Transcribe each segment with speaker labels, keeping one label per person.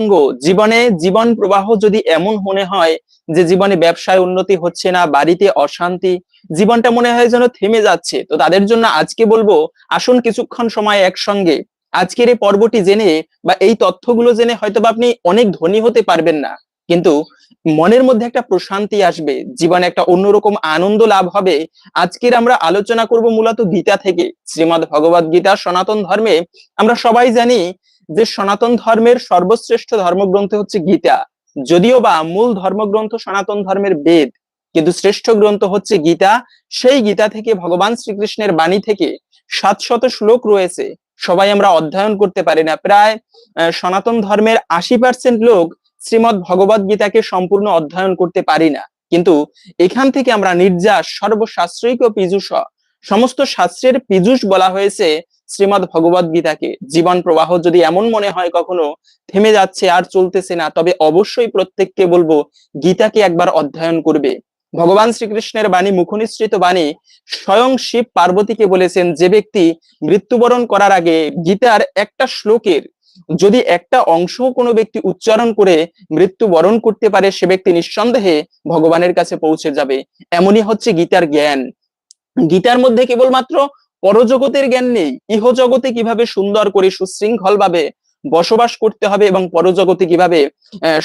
Speaker 1: প্রসঙ্গ জীবনে জীবন প্রবাহ যদি এমন মনে হয় যে জীবনে ব্যবসায় উন্নতি হচ্ছে না, বাড়িতে অশান্তি, জীবনটা মনে হয় যেন থেমে যাচ্ছে, তো তাদের জন্য আজকে বলব, আসুন কিছুক্ষণ সময় একসঙ্গে আজকের এই পর্বটি জেনে বা এই তথ্যগুলো জেনে হয়তো আপনি অনেক ধনী হতে পারবেন না, কিন্তু মনের মধ্যে একটা প্রশান্তি আসবে, জীবনে একটা অন্যরকম আনন্দ লাভ হবে। আজকের আমরা আলোচনা করব মূলত গীতা থেকে, শ্রীমদ ভগবত গীতা সনাতন ধর্মে। আমরা সবাই জানি যে সনাতন ধর্মের সর্বশ্রেষ্ঠ ধর্মগ্রন্থ হচ্ছে গীতা। যদিও বা মূল ধর্মগ্রন্থ সনাতন ধর্মের বেদ, কিন্তু শ্রেষ্ঠ গ্রন্থ হচ্ছে গীতা। সেই গীতা থেকে ভগবান শ্রীকৃষ্ণের বাণী থেকে সাতশত শ্লোক রয়েছে। সবাই আমরা অধ্যয়ন করতে পারি না। প্রায় সনাতন ধর্মের আশি পার্সেন্ট লোক শ্রীমদ ভগবত গীতাকে সম্পূর্ণ অধ্যয়ন করতে পারি না। কিন্তু এখান থেকে আমরা নির্যাস, সর্বশাস্ত্রিক পীযুষ, সমস্ত শাস্ত্রের পীযুষ বলা হয়েছে শ্রীমদ ভগবত গীতাকে জীবন প্রবাহ যদি এমন মনে হয় কখনো, থেমে যাচ্ছে আর চলতেছে না, তবে অবশ্যই প্রত্যেককে বলব, গীতাকে একবার অধ্যয়ন করবে। ভগবান শ্রীকৃষ্ণের বাণী মুখনিসৃত বাণী, স্বয়ং শিব পার্বতীকে বলেছেন, যে ব্যক্তি মৃত্যুবরণ করার আগে গীতার একটা শ্লোকের যদি একটা অংশ কোনো ব্যক্তি উচ্চারণ করে মৃত্যু বরণ করতে পারে, সে ব্যক্তি নিঃসন্দেহে ভগবানের কাছে পৌঁছে যাবে। এমনই হচ্ছে গীতার জ্ঞান। গীতার মধ্যে কেবলমাত্র পরজগতের জ্ঞান নেই। ইহজগতে কীভাবে সুন্দর করে সুশৃঙ্খল ভাবে বসবাস করতে হবে এবং পরজগতে কীভাবে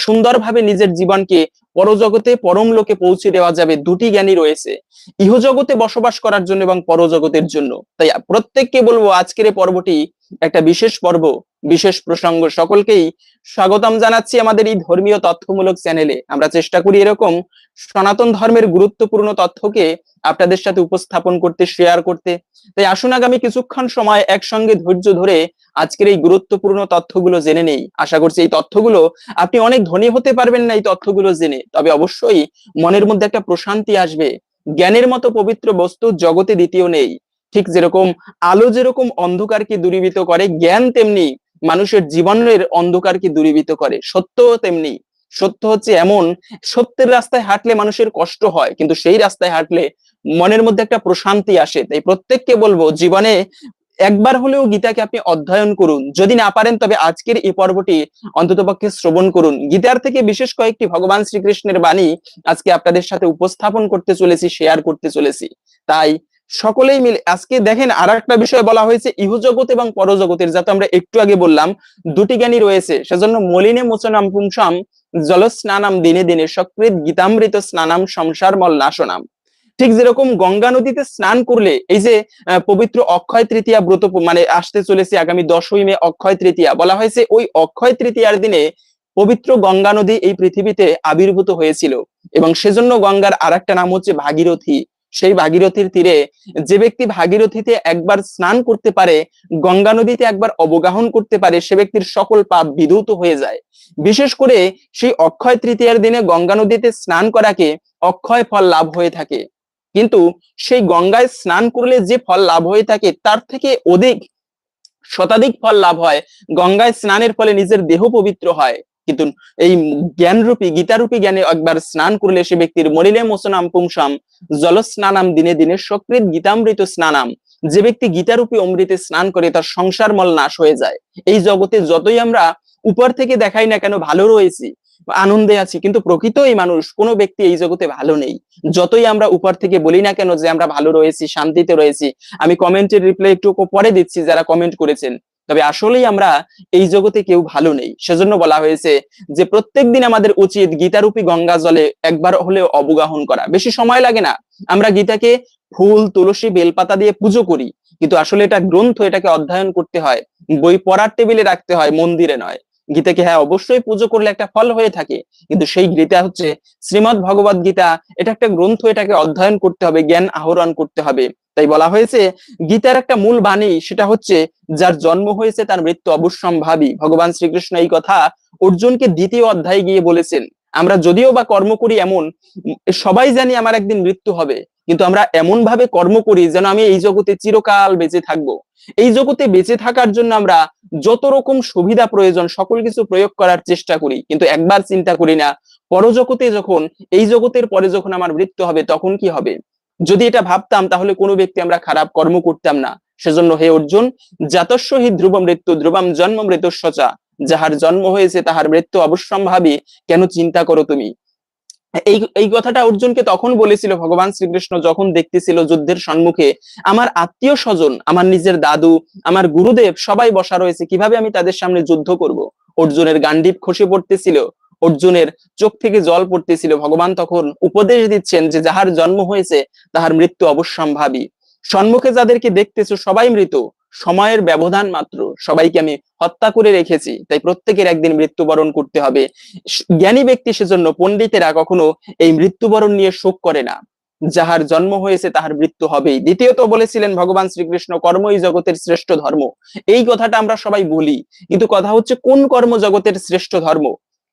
Speaker 1: সুন্দরভাবে নিজের জীবনকে পরজগতে, পরম লোকে পৌঁছে দেওয়া যাবে দুটি জ্ঞানই রয়েছে। ইহজগতে বসবাস করার জন্য এবং পরজগতের জন্য। তাই প্রত্যেককে বলব আজকের পর্বটি একটা বিশেষ পর্ব, বিশেষ প্রসঙ্গ সকলকেই স্বাগতম জানাচ্ছি আমাদের এই ধর্মীয় তথ্যমূলক চ্যানেলে আমরা চেষ্টা করি এরকম সনাতন ধর্মের গুরুত্বপূর্ণ তথ্যকে আপনাদের সাথে উপস্থাপন করতে শেয়ার করতে। তাই আসুন আগামী কিছুক্ষণ সময় একসঙ্গে ধৈর্য ধরে আজকের এই গুরুত্বপূর্ণ তথ্যগুলো জেনে নেই। আশা করছি এই তথ্যগুলো আপনি অনেক ধনী হতে পারবেন না এই তথ্যগুলো জেনে। তবে অবশ্যই মনের মধ্যে একটা প্রশান্তি আসবে। জ্ঞানের মতো পবিত্র বস্তু জগতে দ্বিতীয় নেই। ঠিক যেরকম আলো যেরকম অন্ধকারকে দূরীভূত করে, জ্ঞান তেমনি মানুষের জীবনের অন্ধকারকে দূরীভূত করে। সত্য তেমনি। সত্য হচ্ছে এমন, সত্যের রাস্তায় হাঁটলে মানুষের কষ্ট হয়, কিন্তু সেই রাস্তায় হাঁটলে মনের মধ্যে একটা প্রশান্তি আসে। তাই প্রত্যেককে বলব, জীবনে একবার হলেও গীতাকে আপনি অধ্যয়ন করুন। যদি না পারেন, তবে আজকের এই পর্বটি অন্ততপক্ষে শ্রবণ করুন। গীতার থেকে বিশেষ কয়েকটি ভগবান শ্রীকৃষ্ণের বাণী আজকে আপনাদের সাথে উপস্থাপন করতে চলেছি শেয়ার করতে চলেছি। তাই সকলেই মিলে, আজকে দেখেন আর একটা বিষয় বলা হয়েছে ইহজগৎ এবং পরজগতের যাতে আমরা একটু আগে বললাম, দুটি জ্ঞানী রয়েছে, সেজন্য মলিনে মোচনাম পুংসাম জল স্নানাম দিনে দিনে সকৃত গীতামৃত স্নানাম সংসার মল নাশনাম। ঠিক যেরকম গঙ্গা নদীতে স্নান করলে, এই যে পবিত্র অক্ষয় তৃতীয়া ব্রত মানে আসতে চলেছে আগামী দশই মে অক্ষয় তৃতীয়া, বলা হয়েছে ওই অক্ষয় তৃতীয়ার দিনে পবিত্র গঙ্গা নদী এই পৃথিবীতে আবির্ভূত হয়েছিল। এবং সেজন্য গঙ্গার আর নাম হচ্ছে ভাগীরথী। সেই ভাগীরথীর তীরে যে ব্যক্তি ভাগীরথীতে একবার স্নান করতে পারে, গঙ্গা নদীতে একবার অবগাহন করতে পারে, সে ব্যক্তির সকল পাপ বিধৌত হয়ে যায়। বিশেষ করে সেই অক্ষয় তৃতীয়ার দিনে গঙ্গা নদীতে স্নান করাকে অক্ষয় ফল লাভ হয়ে থাকে। কিন্তু সেই গঙ্গায় স্নান করলে যে ফল লাভ হয়ে থাকে, তার থেকে অধিক শতাধিক ফল লাভ হয়। গঙ্গায় স্নানের ফলে নিজের দেহ পবিত্র হয়। কিন্তু এই জ্ঞানরূপী, গীতারূপী জ্ঞানে একবার স্নান করলে সে ব্যক্তির মরিলে মোসনাম পুংসাম জল স্নানাম দিনে দিনে সকৃত গীতামৃত স্নানাম। যে ব্যক্তি গীতারূপী অমৃতে স্নান করে তার সংসার মল নাশ হয়ে যায়। এই জগতে যতই আমরা উপর থেকে দেখাই না কেন ভালো রয়েছি, আনন্দে আছি, কিন্তু প্রকৃত এই মানুষ, কোনো ব্যক্তি এই জগতে ভালো নেই। যতই আমরা উপর থেকে বলি না কেন যে আমরা ভালো রয়েছি, শান্তিতে রয়েছি, আমি কমেন্টের রিপ্লাই একটু পরে দিচ্ছি যারা কমেন্ট করেছেন। তবে আসলেই আমরা এই জগতে কেউ ভালো নেই। সেজন্য বলা হয়েছে যে প্রত্যেক দিন আমাদের উচিত গীতারূপী গঙ্গা জলে একবার হলেও অবগাহন করা। বেশি সময় লাগে না। আমরা গীতাকে ফুল, তুলসী, বেলপাতা দিয়ে পুজো করি। কিন্তু আসলে এটা গ্রন্থ এটাকে অধ্যয়ন করতে হয়। বই পড়ার টেবিলে রাখতে হয়, মন্দিরে নয়। গীতাকে হ্যাঁ অবশ্যই পুজো করলে একটা ফল হয়ে থাকে। কিন্তু সেই গীতা হচ্ছে শ্রীমৎ ভগবত গীতা। এটা একটা গ্রন্থ, এটাকে অধ্যয়ন করতে হবে, জ্ঞান আহরণ করতে হবে। তাই বলা হয়েছে, গীতার একটা মূল বাণী সেটা হচ্ছে, যার জন্ম হয়েছে তার মৃত্যু অবশ্যম্ভাবী। ভগবান শ্রীকৃষ্ণ এই কথা অর্জুনকে দ্বিতীয় অধ্যায়ে গিয়ে বলেছেন, আমরা যদিও বা কর্ম করি এমন, সবাই জানি আমার একদিন মৃত্যু হবে। কিন্তু আমরা এমন ভাবে কর্ম করি যেন আমি এই জগতে চিরকাল বেঁচে থাকব। এই জগতে বেঁচে থাকার জন্য আমরা যত রকম সুবিধা প্রয়োজন, সকল কিছু প্রয়োগ করার চেষ্টা করি। কিন্তু একবার চিন্তা করি না, পরজগতে যখন, এই জগতের পরে যখন আমার মৃত্যু হবে, তখন কি হবে? যদি এটা ভাবতাম, তাহলে কোনো ব্যক্তি আমরা খারাপ কর্ম করতাম না। সেজন্য হে অর্জুন জাতস্য হি ধ্রুব মৃত্যু, ধ্রুবম জন্ম মৃত্যুস্বচা যাহার জন্ম হয়েছে, তাহার মৃত্যু অবশ্যম্ভাবী। কেন চিন্তা করো তুমি? এই এই কথাটা অর্জুনকে তখন বলেছিল ভগবান শ্রীকৃষ্ণ যখন দেখতেছিল যুদ্ধের সম্মুখে, আমার আত্মীয় স্বজন, আমার নিজের দাদু, আমার গুরুদেব সবাই বসা রয়েছে, কীভাবে আমি তাদের সামনে যুদ্ধ করব? অর্জুনের গান্ডীব খসে পড়তেছিল। অর্জুনের চোখ থেকে জল পড়তেছিল। ভগবান তখন উপদেশ দিচ্ছেন যে যাহার জন্ম হয়েছে, তাহার মৃত্যু অবশ্যম্ভাবী। সম্মুখে যাদেরকে দেখতেছো সবাই মৃত। সময়ের ব্যবধান মাত্র সবাইকে আমি হত্যা করে রেখেছি, তাই প্রত্যেকের একদিন মৃত্যুবরণ করতে হবে। জ্ঞানী ব্যক্তি সেজন্য পণ্ডিতেরা কখনো এই মৃত্যুবরণ নিয়ে শোক করে না। যাহার জন্ম হয়েছে তাহার মৃত্যু হবেই। দ্বিতীয়ত বলেছিলেন ভগবান শ্রীকৃষ্ণ, কর্মই জগতের শ্রেষ্ঠ ধর্ম। এই কথাটা আমরা সবাই বলি, কিন্তু কথা হচ্ছে কোন কর্ম জগতের শ্রেষ্ঠ ধর্ম?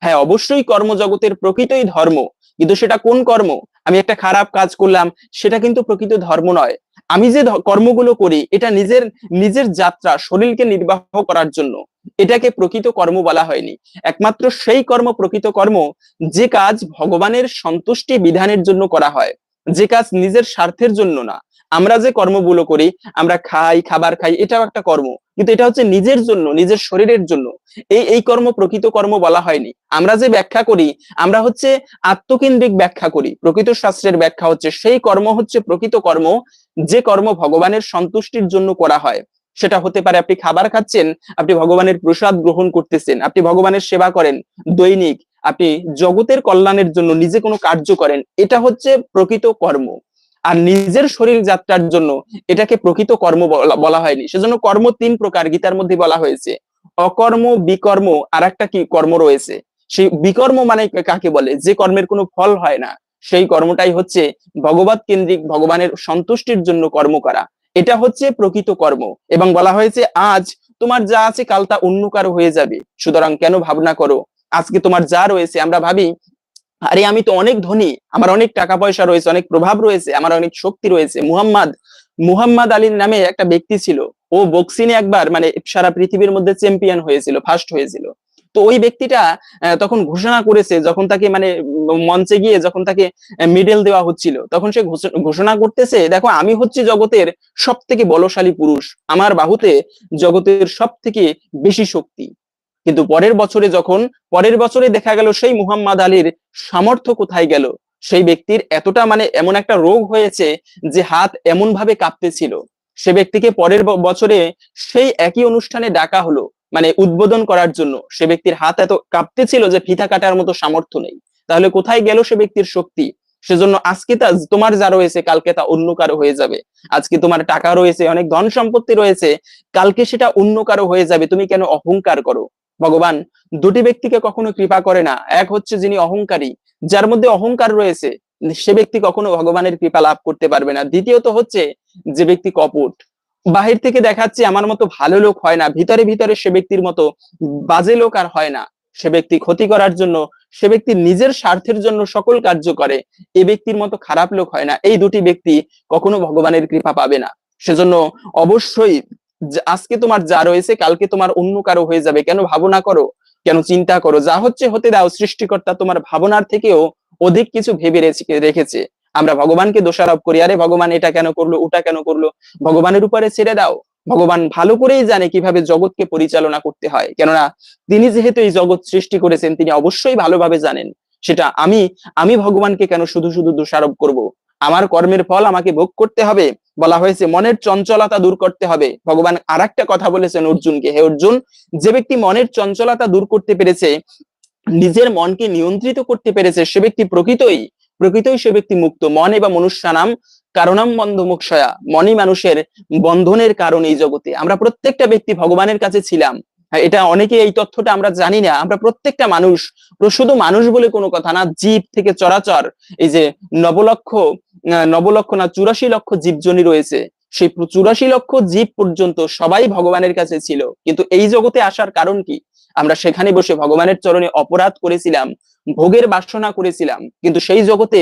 Speaker 1: হ্যাঁ অবশ্যই কর্মজগতের প্রকৃতই ধর্ম, কিন্তু সেটা কোন কর্ম? আমি একটা খারাপ কাজ করলাম, সেটা কিন্তু প্রকৃত ধর্ম নয়। আমি যে কর্মগুলো করি, এটা নিজের নিজের যাত্রা, শরীরকে নির্বাহ করার জন্য। এটাকে প্রকৃত কর্ম বলা হয়নি। একমাত্র সেই কর্ম, প্রকৃত কর্ম, যে কাজ ভগবানের সন্তুষ্টি বিধানের জন্য করা হয়, যে কাজ নিজের স্বার্থের জন্য না। আমরা যে কর্মগুলো করি, আমরা খাই, খাবার খাই, এটাও একটা কর্ম। কিন্তু এটা হচ্ছে নিজের জন্য, নিজের শরীরের জন্য। এই এই কর্ম, প্রকৃত কর্ম বলা হয়নি। আমরা যে ব্যাখ্যা করি, আমরা হচ্ছে আত্মকেন্দ্রিক ব্যাখ্যা করি। প্রকৃত শাস্ত্রের ব্যাখ্যা হচ্ছে, সেই কর্ম হচ্ছে প্রকৃত কর্ম, যে কর্ম ভগবানের সন্তুষ্টির জন্য করা হয়। সেটা হতে পারে আপনি খাবার খাচ্ছেন, আপনি ভগবানের প্রসাদ গ্রহণ করতেছেন, আপনি ভগবানের সেবা করেন, দৈনিক, আপনি জগতের কল্যাণের জন্য নিজে কোনো কার্য করেন, এটা হচ্ছে প্রকৃত কর্ম। আর নিজের শরীর যাত্রার জন্য এটাকে প্রকৃত কর্ম বলা হয়নি। সেজন্য কর্ম তিন প্রকার গীতার মধ্যে বলা হয়েছে। অকর্ম, বিকর্ম আর একটা কি কর্ম রয়েছে? সেই বিকর্ম মানে কাকে বলে? যে কর্মের কোনো ফল হয় না। সেই কর্মটাই হচ্ছে ভগবত কেন্দ্রিক ভগবানের সন্তুষ্টির জন্য কর্ম করা। এটা হচ্ছে প্রকৃত কর্ম এবং বলা হয়েছে, আজ তোমার যা আছে কাল তা অন্য কারও হয়ে যাবে। সুতরাং কেন ভাবনা করো? আজকে তোমার যা রয়েছে আমরা ভাবি আরে আমি তো অনেক ধনী, আমার অনেক টাকা পয়সা রয়েছে, অনেক প্রভাব রয়েছে, আমার অনেক শক্তি রয়েছে। মুহাম্মদ মুহাম্মদ আলীর নামে একটা ব্যক্তি ছিল। ও বক্সিনে একবার মানে সারা পৃথিবীর মধ্যে চ্যাম্পিয়ন হয়েছিল ফার্স্ট হয়েছিল। তো ওই ব্যক্তিটা তখন ঘোষণা করেছে যখন তাকে মানে মঞ্চে গিয়ে যখন তাকে মেডেল দেওয়া হচ্ছিল, তখন সে ঘোষণা করতেছে, দেখো আমি হচ্ছি জগতের সব থেকে বলশালী পুরুষ, আমার বাহুতে জগতের সব থেকে বেশি শক্তি। কিন্তু পরের বছরে যখন, পরের বছরে দেখা গেল সেই মুহাম্মদ আলীর সামর্থ্য কোথায় গেল? সেই ব্যক্তির এতটা মানে এমন একটা রোগ হয়েছে যে হাত এমন ভাবে কাঁপতেছিল। সে ব্যক্তিকে পরের বছরে সেই একই অনুষ্ঠানে ডাকা হলো মানে উদ্বোধন করার জন্য। সে ব্যক্তির হাত এত কাঁপতেছিল যে ফিতা কাটার মতো সামর্থ্য নেই। তাহলে কোথায় গেল সে ব্যক্তির শক্তি? সেজন্য আজকে তা, তোমার যা রয়েছে, কালকে তা অন্য কারও হয়ে যাবে। আজকে তোমার টাকা রয়েছে, অনেক ধন সম্পত্তি রয়েছে, কালকে সেটা অন্য কারও হয়ে যাবে। তুমি কেন অহংকার করো? ভগবান, দুটি ব্যক্তিকে কখনো কৃপা করে না। এক হচ্ছে যিনি অহংকারী, যার মধ্যে অহংকার রয়েছে, সে ব্যক্তি কখনো ভগবানের কৃপা লাভ করতে পারবে না। দ্বিতীয়ত হচ্ছে যে ব্যক্তি কপট। বাহির থেকে দেখাচ্ছে আমার মতো ভালো লোক হয় না, ভিতরে ভিতরে সে ব্যক্তির মতো বাজে লোক আর হয় না। সে ব্যক্তি ক্ষতি করার জন্য, সে ব্যক্তি নিজের স্বার্থের জন্য সকল কার্য করে, এ ব্যক্তির মতো খারাপ লোক হয় না। এই দুটি ব্যক্তি কখনো ভগবানের কৃপা পাবে না। সেজন্য অবশ্যই আজকে তোমার যা রয়েছে, কালকে তোমার অন্য কারও হয়ে যাবে। কেন ভাবনা করো? কেন চিন্তা করো? যা হচ্ছে, হতে দাও। সৃষ্টিকর্তা তোমার ভাবনার থেকেও অধিক কিছু ভেবে রেখেছে। আমরা ভগবানকে দোষারোপ করি। আরে, ভগবান এটা কেন করল, ওটা কেন করল? ভগবানের উপরে ছেড়ে দাও। ভগবান ভালো করেই জানে কীভাবে জগৎকে পরিচালনা করতে হয়। কেননা, তিনি যেহেতু এই জগৎ সৃষ্টি করেছেন, তিনি অবশ্যই ভালোভাবে জানেন। সেটা আমি আমি ভগবানকে কেন শুধু শুধু দোষারোপ করব? আমার কর্মের ফল আমাকে ভোগ করতে হবে? বলা হয়েছে, মনের চঞ্চলতা দূর করতে হবে। ভগবান আর কথা বলেছেন অর্জুনকে, হে অর্জুন, যে ব্যক্তি মনের চঞ্চলতা দূর করতে পেরেছে, নিজের মনকে নিয়ন্ত্রিত করতে পেরেছে, সে ব্যক্তি প্রকৃতই প্রকৃতই সে ব্যক্তি মুক্ত। মন এবং মনুষ্য নাম কারণাম মুখয়া মনই মানুষের বন্ধনের কারণ এই জগতে। আমরা প্রত্যেকটা ব্যক্তি ভগবানের কাছে ছিলাম। এটা অনেকে এই তথ্যটা আমরা জানি না। আমরা প্রত্যেকটা মানুষ শুধু মানুষ বলে কোনো কথা না, জীব থেকে চরাচর, এই যে নবলক্ষ নবলক্ষ না, চুরাশি লক্ষ জীবজনী রয়েছে। সেই চুরাশি লক্ষ জীব পর্যন্ত সবাই ভগবানের কাছে ছিল। কিন্তু এই জগতে আসার কারণ কি? আমরা সেখানে বসে ভগবানের চরণে অপরাধ করেছিলাম, ভোগের বাসনা করেছিলাম, কিন্তু সেই জগতে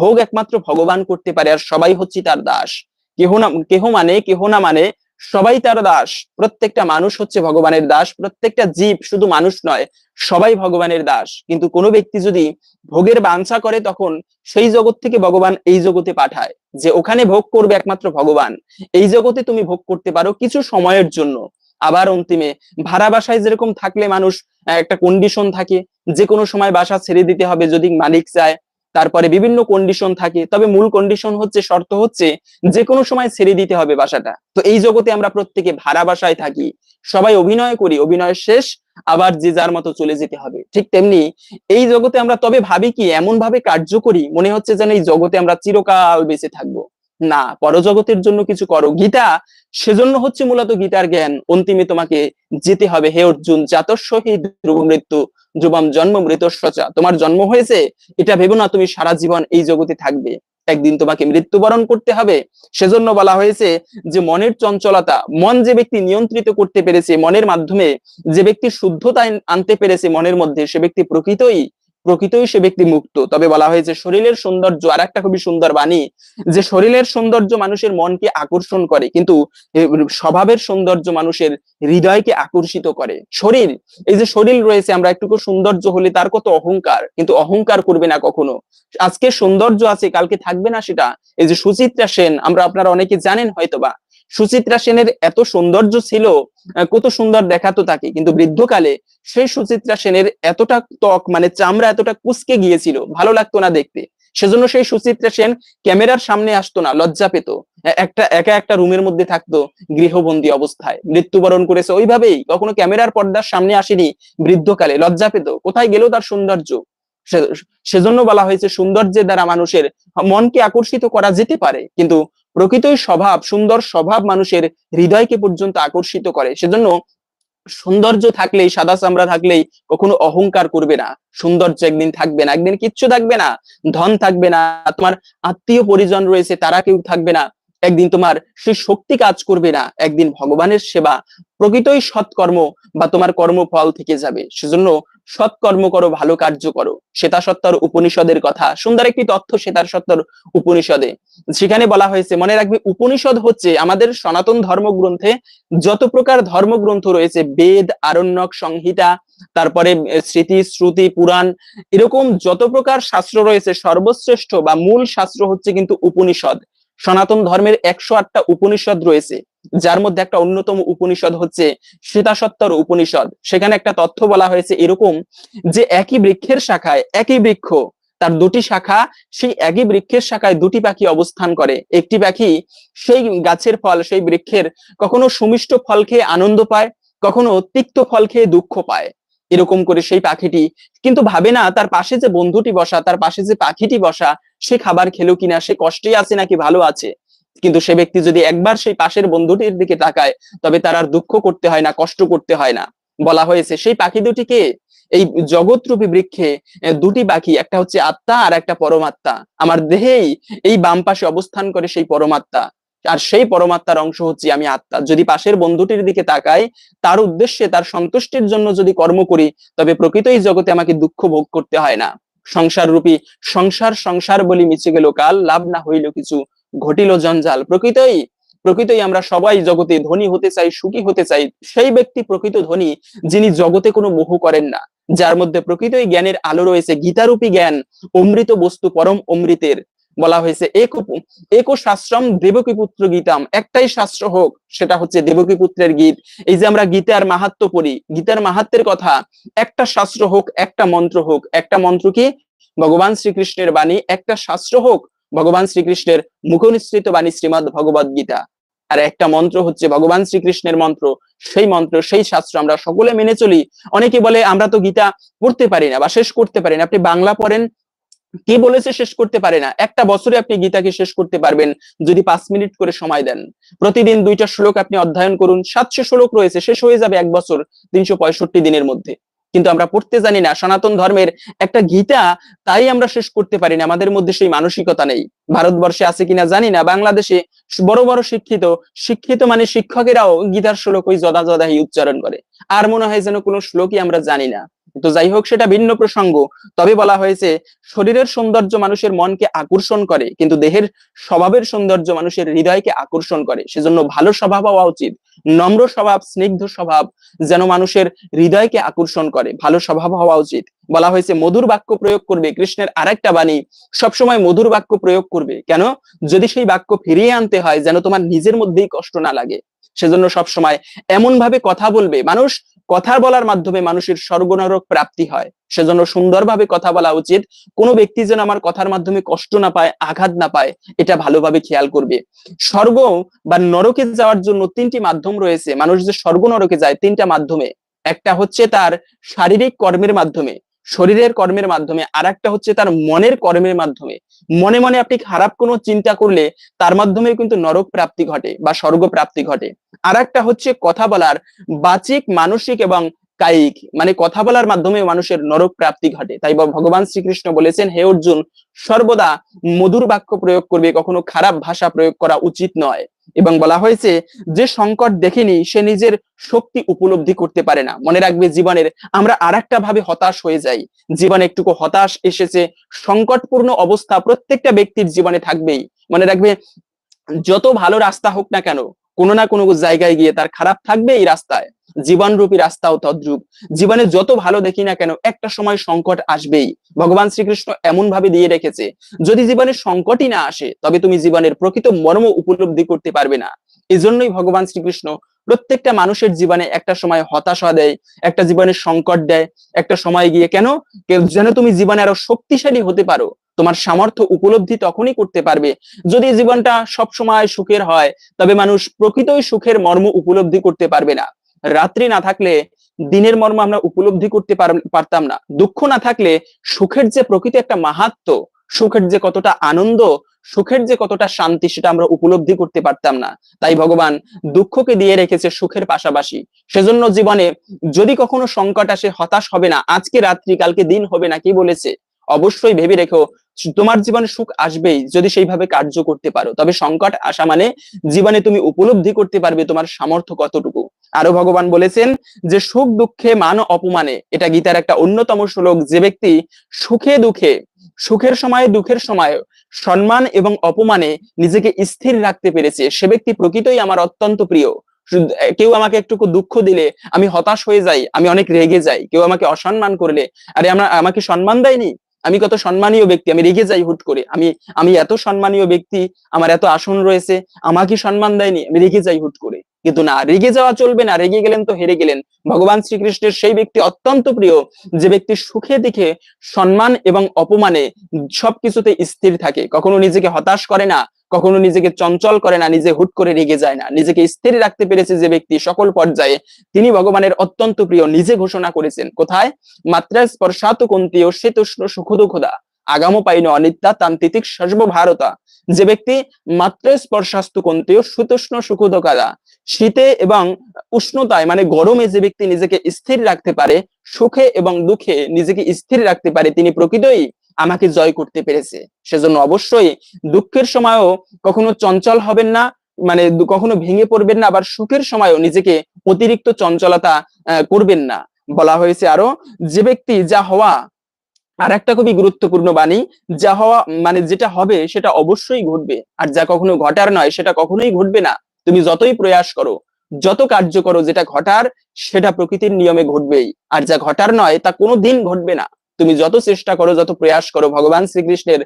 Speaker 1: ভোগ একমাত্র ভগবান করতে পারে, আর সবাই হচ্ছে তার দাস। কেহ না, কেহ মানে কেহ না মানে সবাই তার দাস, প্রত্যেকটা মানুষ হচ্ছে ভগবানের দাস, প্রত্যেকটা জীব শুধু মানুষ নয়, সবাই ভগবানের দাস। কিন্তু কোনো ব্যক্তি যদি ভোগের বাঞ্ছা করে তখন সেই জগৎ থেকে ভগবান এই জগতে পাঠায়, যে ওখানে ভোগ করবে একমাত্র ভগবান। এই জগতে তুমি ভোগ করতে পারো কিছু সময়ের জন্য। আবার অন্তিমে ভাড়া বাসায় যেরকম থাকলে মানুষ, একটা কন্ডিশন থাকে যে কোনো সময় বাসা ছেড়ে দিতে হবে যদি মালিক চায়। তারপরে বিভিন্ন কন্ডিশন থাকে। তবে মূল কন্ডিশন হচ্ছে, শর্ত হচ্ছে যে কোনো সময় ছেড়ে দিতে হবে বাসাটা। তো এই জগতে আমরা প্রত্যেকে ভাড়া বাসায় থাকি। সবাই অভিনয় করি অভিনয় শেষ, আবার যে যার মতো চলে যেতে হবে। ঠিক তেমনি এই জগতে আমরা তবে ভাবি কি এমন ভাবে কার্য করি, মনে হচ্ছে যেন এই জগতে আমরা চিরকাল বেঁচে থাকব। না, পরজগতের জন্য কিছু করো। গীতা, সেজন্য হচ্ছে মূলত গীতার জ্ঞান। অন্তিমে তোমাকে যেতে হবে, হে অর্জুন জাতস্বহি ধ্রুব মৃত্যু। যুবম জন্ম মৃত সচা। তোমার জন্ম হয়েছে, এটা ভেবো না তুমি সারা জীবন এই জগতে থাকবে। একদিন তোমাকে মৃত্যুবরণ করতে হবে। সেজন্য বলা হয়েছে যে মনের চঞ্চলতা, মন যে ব্যক্তি নিয়ন্ত্রিত করতে পেরেছে মনের মাধ্যমে, যে ব্যক্তি শুদ্ধতা আনতে পেরেছে মনের মধ্যে, সে ব্যক্তি প্রকৃতই প্রকৃতই সে ব্যক্তি মুক্ত। তবে বলা হয়েছে, শরীরের সৌন্দর্য আর একটা খুবই সুন্দর বাণী, যে শরীরের সৌন্দর্য মানুষের মনকে আকর্ষণ করে, কিন্তু স্বভাবের সৌন্দর্য মানুষের হৃদয়কে আকর্ষিত করে। শরীর, এই যে শরীর রয়েছে, আমরা একটুকু সৌন্দর্য হলে তার কত অহংকার, কিন্তু অহংকার করবে না কখনো। আজকে সৌন্দর্য আছে, কালকে থাকবে না সেটা। এই যে সুচিত্রা সেন, আমরা আপনারা অনেকে জানেন হয়তোবা সুচিত্রা সেনের এত সৌন্দর্য ছিল কত সুন্দর দেখাতো তাকে। কিন্তু বৃদ্ধকালে সেই সুচিত্রা সেনের এতটা ত্বক মানে চামড়া এতটা কুচকে গিয়েছিল, ভালো লাগতো না দেখতে। সেজন্য সেই সুচিত্রা সেন ক্যামেরার সামনে আসতো না, লজ্জা পেত। একটা, একা একটা রুমের মধ্যে থাকতো গৃহবন্দী অবস্থায়। মৃত্যুবরণ করেছে ওইভাবেই, কখনো ক্যামেরার পর্দার সামনে আসেনি বৃদ্ধকালে, লজ্জা পেত। কোথায় গেলেও তার সৌন্দর্য? সেজন্য বলা হয়েছে, সৌন্দর্যের দ্বারা মানুষের মনকে আকর্ষিত করা যেতে পারে, কিন্তু প্রকৃতই স্বভাব, সুন্দর স্বভাব মানুষের হৃদয়কে পর্যন্ত আকর্ষিত করে। সেজন্য সৌন্দর্য থাকলেই, সাদা চামড়া থাকলেই কখনো অহংকার করবে না। সৌন্দর্য একদিন থাকবে না, একদিন কিচ্ছু থাকবে না। ধন থাকবে না, তোমার আত্মীয় পরিজন রয়েছে, তারা কেউ থাকবে না। একদিন তোমার সেই শক্তি কাজ করবে না, একদিন ভগবানের সেবা প্রকৃতই সৎকর্ম বা তোমার কর্মফল থেকে যাবে। সেজন্য সৎকর্ম করো, ভালো কার্য করো। শ্বেতা সত্তর উপনিষদের কথা। সুন্দর একটি তথ্য শ্বেতার সত্তর উপনিষদে। সেখানে বলা হয়েছে, মনে রাখবে, উপনিষদ হচ্ছে আমাদের সনাতন ধর্মগ্রন্থে যত প্রকার ধর্মগ্রন্থ রয়েছে, বেদ, আরণ্যক, সংহিতা, তারপরে স্মৃতি, শ্রুতি, পুরাণ, এরকম যত প্রকার শাস্ত্র রয়েছে, সর্বশ্রেষ্ঠ বা মূল শাস্ত্র হচ্ছে কিন্তু উপনিষদ। সনাতন ধর্মের একশো আটটা উপনিষদ রয়েছে। যার মধ্যে একটা অন্যতম উপনিষদ হচ্ছে শ্বেতাসত্তর উপনিষদ। সেখানে একটা তথ্য বলা হয়েছে এরকম যে একই বৃক্ষের শাখায় একই বৃক্ষ, তার দুটি শাখা, সেই একই বৃক্ষের শাখায় দুটি পাখি অবস্থান করে। একটি পাখি সেই গাছের ফল, সেই বৃক্ষের কখনো সুমিষ্ট ফল খেয়ে আনন্দ পায়, কখনো তিক্ত ফল খেয়ে দুঃখ পায়। এরকম করে সেই পাখিটি কিন্তু ভাবে না, তার পাশে যে বন্ধুটি বসা, তার পাশে যে পাখিটি বসা, সে খাবার খেলো কিনা, সে কষ্টে আছে নাকি ভালো আছে? কিন্তু সে ব্যক্তি যদি একবার সেই পাশের বন্ধুটির দিকে তাকায়, তবে তার আর দুঃখ করতে হয় না, কষ্ট করতে হয় না। বলা হয়েছে, সেই পাখি দুটিকে এই জগৎরূপী বৃক্ষে দুটি পাখি, একটা হচ্ছে আত্মা আর একটা পরমাত্মা। আমার দেহেই এই বাম পাশে অবস্থান করে সেই পরমাত্মা। আর সেই পরমাত্মার অংশ হচ্ছে আমি আত্মা। যদি পাশের বন্ধুটির দিকে তাকাই তার উদ্দেশ্যে, তার সন্তুষ্টির জন্য যদি কর্ম করি, তবে প্রকৃত এই জগতে আমাকে দুঃখ ভোগ করতে হয় না। সংসার রূপী সংসার সংসার বলি মিছে গেল, কাল লাভ না হইল কিছু ঘটিল জঞ্জাল। প্রকৃতই প্রকৃতই আমরা সবাই জগতে ধনী হতে চাই, সুখী হতে চাই, সেই ব্যক্তি প্রকৃত ধনী যিনি জগতে কোনো মোহ করেন না। যার মধ্যে প্রকৃতই জ্ঞানের আলো রয়েছে, গীতারূপী জ্ঞান, অমৃত বস্তু পরম অমৃতের। বলা হয়েছে, এক শাস্ত্রম দেবকী পুত্র গীতাম। একটাই শাস্ত্র হোক, সেটা হচ্ছে দেবকী পুত্রের গীত। এই যে আমরা গীতার মাহাত্ম পড়ি, গীতার মাহাত্মের কথা, একটা শাস্ত্র হোক, একটা মন্ত্র হোক, একটা মন্ত্র কি? ভগবান শ্রীকৃষ্ণের বাণী, একটা শাস্ত্র হোক ভগবান শ্রীকৃষ্ণের মুখনিসৃত বাণী শ্রীমদ ভগবদ গীতা। আর একটা মন্ত্র হচ্ছে ভগবান শ্রীকৃষ্ণের মন্ত্র। সেই মন্ত্র, সেই শাস্ত্র আমরা সকলে মেনে চলি। অনেকে বলে, আমরা তো গীতা পড়তে পারি না বা শেষ করতে পারি না। আপনি বাংলা পড়েন, কে বলেছে শেষ করতে পারে না? একটা বছরে আপনি গীতাকে শেষ করতে পারবেন, যদি পাঁচ মিনিট করে সময় দেন। প্রতিদিন দুইটা শ্লোক আপনি অধ্যয়ন করুন, সাতশো শ্লোক রয়েছে, শেষ হয়ে যাবে এক বছর, তিনশো পঁয়ষট্টি দিনের মধ্যে। কিন্তু আমরা পড়তে জানি না, সনাতন ধর্মের একটা গীতা, তাই আমরা শেষ করতে পারি না, আমাদের মধ্যে সেই মানসিকতা নেই। ভারতবর্ষে আছে কিনা জানি না, বাংলাদেশে বড় বড় শিক্ষিত শিক্ষিত মানে শিক্ষকেরাও গীতার শ্লোক ওই জদা জদাহি উচ্চারণ করে। আর মনে হয় যেন কোনো শ্লোকই আমরা জানি না। তো যাই হোক সেটা ভিন্ন প্রসঙ্গ। তবে বলা হয়েছে, শরীরের সৌন্দর্য মানুষের মনকে আকর্ষণ করে, কিন্তু দেহের স্বভাবের সৌন্দর্য মানুষের হৃদয়কে আকর্ষণ করে। সেজন্য ভালো স্বভাব হওয়া উচিত, নম্র স্বভাব, স্নিগ্ধ স্বভাব যেন মানুষের হৃদয়কে আকর্ষণ করে। ভালো স্বভাব হওয়া উচিত। বলা হয়েছে, মধুর বাক্য প্রয়োগ করবে, কৃষ্ণের আরেকটা বাণী, সবসময় মধুর বাক্য প্রয়োগ করবে। কেন? যদি সেই বাক্য ফিরিয়ে আনতে হয়, যেন তোমার নিজের মধ্যেই কষ্ট না লাগে। সেজন্য সবসময় এমন ভাবে কথা বলবে, মানুষ কথা বলার মাধ্যমে মানুষের স্বর্গনরক প্রাপ্তি হয়। সেজন্য সুন্দরভাবে কথা বলা উচিত। কোনো ব্যক্তি যেন আমার কথার মাধ্যমে কষ্ট না পায়, আঘাত না পায়, এটা ভালোভাবে খেয়াল করবে। স্বর্গ বা নরকে যাওয়ার জন্য তিনটি মাধ্যম রয়েছে। মানুষ যে স্বর্গ নরকে যায় তিনটা মাধ্যমে। একটা হচ্ছে তার শারীরিক কর্মের মাধ্যমে। শরীরের কর্মের মাধ্যমে আর একটা হচ্ছে তার মনের কর্মের মাধ্যমে। মনে মনে আপনি খারাপ কোনো চিন্তা করলে তার মাধ্যমে কিন্তু নরক প্রাপ্তি ঘটে বা স্বর্গ প্রাপ্তি ঘটে। আর একটা হচ্ছে কথা বলার বাচিক, মানসিক এবং কায়িক। মানে কথা বলার মাধ্যমে মানুষের নরক প্রাপ্তি ঘটে। তাই ভগবান শ্রীকৃষ্ণ বলেছেন, হে অর্জুন, সর্বদা মধুর বাক্য প্রয়োগ করবে, কখনো খারাপ ভাষা প্রয়োগ করা উচিত নয়। এবং বলা হয়েছে, যে সংকট দেখেনি, সে নিজের শক্তি উপলব্ধি করতে পারে না। মনে রাখবে জীবনের আমরা আর ভাবে হতাশ হয়ে যাই। জীবনে একটুকু হতাশ এসেছে, সংকটপূর্ণ অবস্থা প্রত্যেকটা ব্যক্তির জীবনে থাকবেই। মনে রাখবে, যত ভালো রাস্তা হোক না কেন কোনো না কোনো জায়গায় গিয়ে তার খারাপ থাকবে এই রাস্তায়। জীবনরূপী রাস্তাও তদ্রুপ। জীবনে যত ভালো দেখি না কেন, একটা সময় সংকট আসবেই। ভগবান শ্রীকৃষ্ণ এমন ভাবে দিয়ে রেখেছে, যদি জীবনে সংকটই না আসে, তবে তুমি জীবনের প্রকৃত মর্ম উপলব্ধি করতে পারবে না। এই জন্যই ভগবান শ্রীকৃষ্ণ প্রত্যেকটা মানুষের জীবনে একটা সময় হতাশা দেয়, একটা জীবনে সংকট দেয়, একটা সময় গিয়ে কেন? যেন তুমি জীবনে আরও শক্তিশালী হতে পারো, তোমার সামর্থ্য উপলব্ধি তখনই করতে পারবে। যদি জীবনটা সব সময় সুখের হয়, তবে মানুষ প্রকৃতই সুখের মর্ম উপলব্ধি করতে পারবে না। রাত্রি না থাকলে, দিনের মর্ম আমরা উপলব্ধি করতে পারতাম না। দুঃখ না থাকলে, সুখের যে প্রকৃতি একটা মাহাত্ম সুখের যে কতটা আনন্দ সুখের যে কতটা শান্তি সেটা আমরা উপলব্ধি করতে পারতাম না। তাই ভগবান দুঃখকে দিয়ে রেখেছে সুখের পাশাপাশি। সেজন্য জীবনে যদি কখনো সংকট আসে, হতাশ হবে না। আজকে রাত্রি, কালকে দিন হবে না, কি বলেছে? অবশ্যই ভেবে রেখো, তোমার জীবনে সুখ আসবেই যদি সেইভাবে কার্য করতে পারো। তবে সংকট আসা মানে জীবনে তুমি উপলব্ধি করতে পারবে তোমার সামর্থ্য কতটুকু। আরও ভগবান বলেছেন যে, সুখ দুঃখে মান অপমানে। এটা গীতার একটা অন্যতম শ্লোক। যে ব্যক্তি সুখে দুঃখে সুখের সময়, দুঃখের সময়, সম্মান এবং অপমানে নিজেকে স্থির রাখতে পেরেছে। সে ব্যক্তি প্রকৃতই আমার অত্যন্ত প্রিয়। কেউ আমাকে একটুকু দুঃখ দিলে আমি হতাশ হয়ে যাই, আমি অনেক রেগে যাই। কেউ আমাকে অসম্মান করলে, আরে আমরা, আমাকে সম্মান দেয়নি? আমি কত সম্মানীয় ব্যক্তি, আমি রেগে যাই হুট করে। আমি আমি এত সম্মানীয় ব্যক্তি, আমার এত আসন রয়েছে, আমাকে সম্মান দেয়নি? আমি রেগে যাই হুট করে। কিন্তু না, রেগে যাওয়া চলবে না, রেগে গেলেন তো হেরে গেলেন। ভগবান শ্রীকৃষ্ণের সেই ব্যক্তি অত্যন্ত প্রিয়, যে ব্যক্তি সুখে দিকে সম্মান এবং অপমানে সবকিছুতে স্থির থাকে। কখনো নিজেকে হতাশ করে না, কখনো নিজেকে চঞ্চল করে না, নিজে হুট করে রেগে যায় না। নিজেকে স্থির রাখতে পেরেছে যে ব্যক্তি সকল পর্যায়ে, তিনি ভগবানের অত্যন্ত প্রিয়, নিজে ঘোষণা করেছেন। কোথায়? মাত্রা স্পর্শাত কন্তীয় শীতুষ্ণ সুখদ খোদা আগাম পাইন অনিত্যা তান্ত্রিক সর্বভারতা। যে ব্যক্তি মাত্র স্পর্শাস্তু কন্তীয় সুতুষ্ণ সুখদ কাদা শীতে এবং উষ্ণতায় মানে গরমে যে ব্যক্তি নিজেকে স্থির রাখতে পারে, সুখে এবং দুঃখে নিজেকে স্থির রাখতে পারে, তিনি প্রকৃতই আমাকে জয় করতে পেরেছে। সেজন্য অবশ্যই দুঃখের সময়ও কখনো চঞ্চল হবেন না মানে কখনো ভেঙে পড়বেন না, আবার সুখের সময়ও নিজেকে অতিরিক্ত চঞ্চলতা করবেন না। বলা হয়েছে আরও, যে ব্যক্তি যা হওয়া আর একটা খুবই গুরুত্বপূর্ণ বাণী, যা হওয়া মানে যেটা হবে সেটা অবশ্যই ঘটবে। আর যা কখনো ঘটার নয়, সেটা কখনোই ঘটবে না। তুমি যতই প্রয়াস করো, যত কার্য করো, যেটা ঘটার, সেটা প্রকৃতির নিয়মে ঘটবেই। আর যা ঘটার নয়, তা কোনো দিন ঘটবে না। তুমি যত চেষ্টা করো, যত প্রয়াস করো, ভগবান শ্রীকৃষ্ণের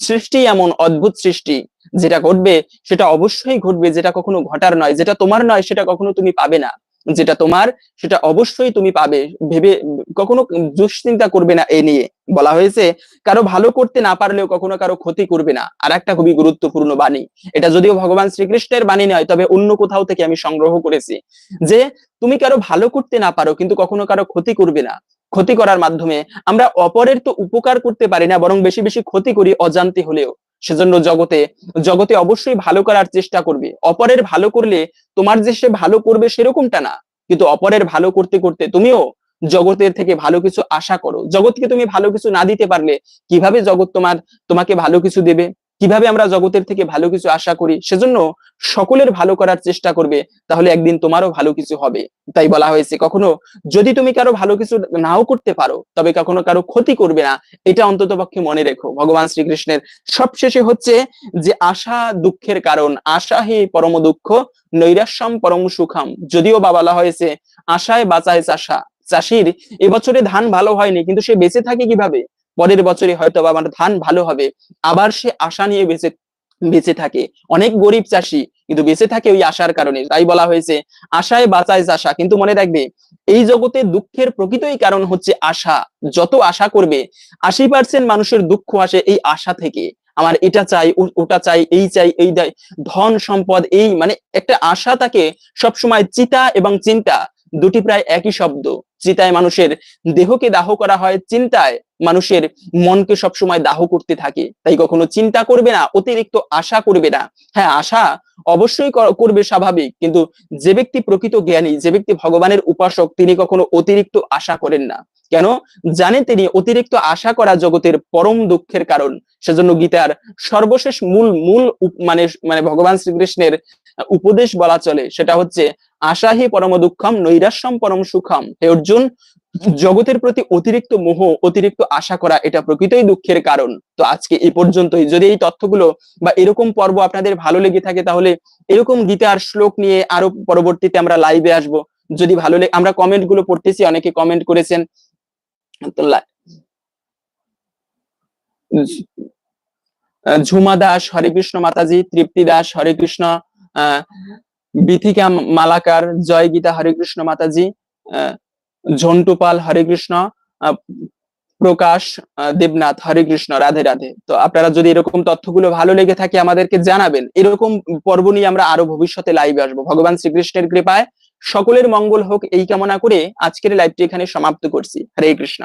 Speaker 1: সৃষ্টি এমন অদ্ভুত সৃষ্টি, যেটা ঘটবে, সেটা অবশ্যই ঘটবে, যেটা কখনো ঘটার নয়, যেটা তোমার নয়, সেটা কখনো তুমি পাবে না। যেটা তোমার, সেটা অবশ্যই তুমি পাবে। ভেবে, কখনো দুশ্চিন্তা করবে না এ নিয়ে, বলা হয়েছে। কারও ভালো করতে না পারলেও কখনো কারও ক্ষতি করবে না। আর একটা খুবই গুরুত্বপূর্ণ বাণী। এটা যদিও ভগবান শ্রীকৃষ্ণের বাণী নয়, তবে অন্য কোথাও থেকে আমি সংগ্রহ করেছি। যে, তুমি কারও ভালো করতে না পারো, কিন্তু কখনো কারও ক্ষতি করবে না। ক্ষতি করার মাধ্যমে আমরা অপরের তো উপকার করতে পারি না, বরং বেশি বেশি ক্ষতি করি অজান্তি হলেও। সেজন্য জগতে জগতে অবশ্যই ভালো করার চেষ্টা করবে। অপরের ভালো করলে তোমার যে সে ভালো করবে সেরকমটা না। কিন্তু অপরের ভালো করতে করতে তুমিও জগতের থেকে ভালো কিছু আশা করো। জগৎকে তুমি ভালো কিছু না দিতে পারলে কীভাবে জগৎ তোমার, তোমাকে ভালো কিছু দেবে? কীভাবে আমরা জগতের থেকে ভালো কিছু আশা করি সেজন্য সকলের ভালো করার চেষ্টা করবে, তাহলে একদিন তোমারও ভালো কিছু হবে। তাই বলা হয়েছে, কখনো যদি তুমি কারও ভালো কিছু নাও করতে পারো, তবে কখনো কারও ক্ষতি করবে না। এটা অন্তত পক্ষে মনে রেখো। ভগবান শ্রীকৃষ্ণের সবশেষে হচ্ছে যে আশা দুঃখের কারণ। আশা হে পরম দুঃখ, নৈরাশ্যম পরম সুখাম। যদিও বা বলা হয়েছে, আশায় বাঁচায় চাষা। চাষির এবছরে ধান ভালো হয়নি, কিন্তু সে বেঁচে থাকে কীভাবে? পরের বছরে হয়তো বা আমার ধান ভালো হবে, আবার সে আশা নিয়ে বেঁচে বেঁচে থাকে। অনেক গরিব চাষি কিন্তু বেঁচে থাকে ওই আশার কারণে। তাই বলা হয়েছে, আশায় বাঁচায় চাষা। কিন্তু মনে রাখবে, এই জগতে দুঃখের প্রকৃতই কারণ হচ্ছে আশা। যত আশা করবে, আশি পার্সেন্ট মানুষের দুঃখ আসে এই আশা থেকে। আমার এটা চাই ওটা চাই, এই চাই, এই দেয় ধন সম্পদ, এই মানে একটা আশা তাকে সবসময় চিতা এবং চিন্তা, দুটি প্রায় একই শব্দ। চিতায় মানুষের দেহকে দাহ করা হয়, চিন্তায় মানুষের মনকে সবসময় দাহ করতে থাকে। তাই কখনো চিন্তা করবে না, অতিরিক্ত আশা করবে না। হ্যাঁ আশা অবশ্যই করবে স্বাভাবিক, কিন্তু যে ব্যক্তি প্রকৃত জ্ঞানী, যে ব্যক্তি ভগবানের উপাসক, তিনি কখনো অতিরিক্ত আশা করেন না। কেন? জানে তিনি অতিরিক্ত আশা করা জগতের পরম দুঃখের কারণ। সেজন্য গীতার সর্বশেষ মূল মূল মানে মানে ভগবান শ্রীকৃষ্ণের উপদেশ বলা চলে, সেটা হচ্ছে আশাহি পরম দুঃখম, নৈরাশ্যম পরম সুখম। হে অর্জুন জগতের প্রতি অতিরিক্ত মোহ অতিরিক্ত আশা করা এটা প্রকৃতই দুঃখের কারণ। তো আজকে এই পর্যন্তই। যদি এই তথ্যগুলো বা এরকম পর্ব আপনাদের ভালো লেগে থাকে তাহলে এরকম গীতার শ্লোক নিয়ে আরও পরবর্তীতে আমরা লাইভে আসব। যদি ভালো লেগে আমরা কমেন্টগুলো পড়তেছি অনেকে কমেন্ট করেছেন। ঝুমা দাস হরে কৃষ্ণ মাতাজি তৃপ্তি দাস হরে কৃষ্ণ আহ বিথিকা মালাকার জয় গীতা হরে কৃষ্ণ মাতাজি আহ, ঝন্টু পাল হরে কৃষ্ণ প্রকাশ দেবনাথ হরে কৃষ্ণ রাধে রাধে। তো আপনারা যদি এরকম তথ্যগুলো ভালো লেগে থাকে আমাদেরকে জানাবেন, এরকম পর্ব নিয়ে আমরা আরও ভবিষ্যতে লাইভে আসব। ভগবান শ্রীকৃষ্ণের কৃপায় সকলের মঙ্গল হোক এই কামনা করে আজকের লাইভটি এখানে সমাপ্ত করছি। হরে কৃষ্ণ।